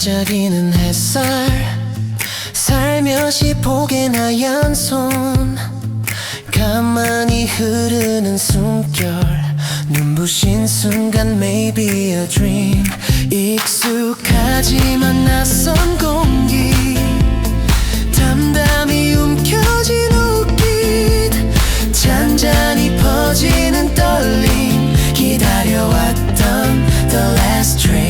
반짝이는 햇살. 살며시 포갠 하얀 손. 가만히 흐르는 숨결. 눈부신 순간 maybe a dream. 익숙하지만 낯선 공기. 담담히 움켜진 웃긴 잔잔히 퍼지는 떨림. 기다려왔던 the last train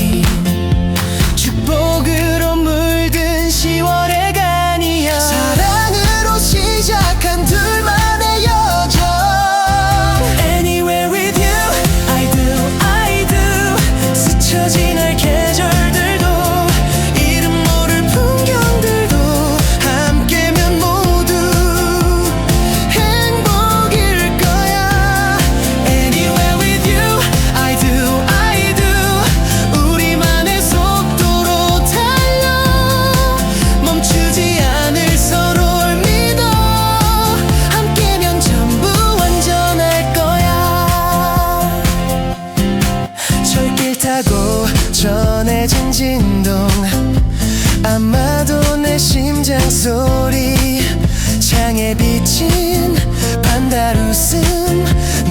나도 내 심장 소리. 창에 비친 반달웃음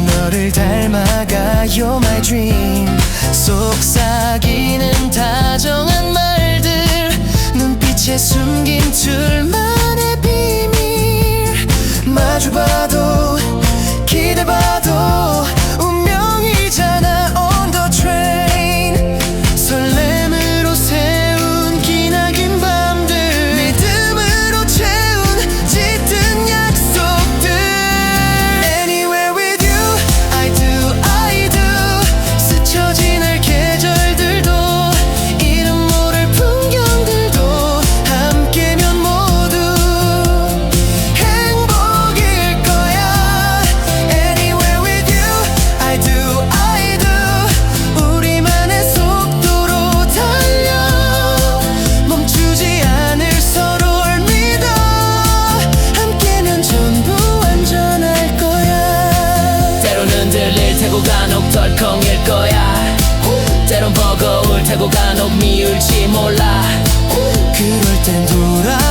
너를 닮아가요 my dream. 속삭이는 다정 덜컹일 거야. 때론 버거울 테고 간혹 미울지 몰라. 그럴 땐 돌아.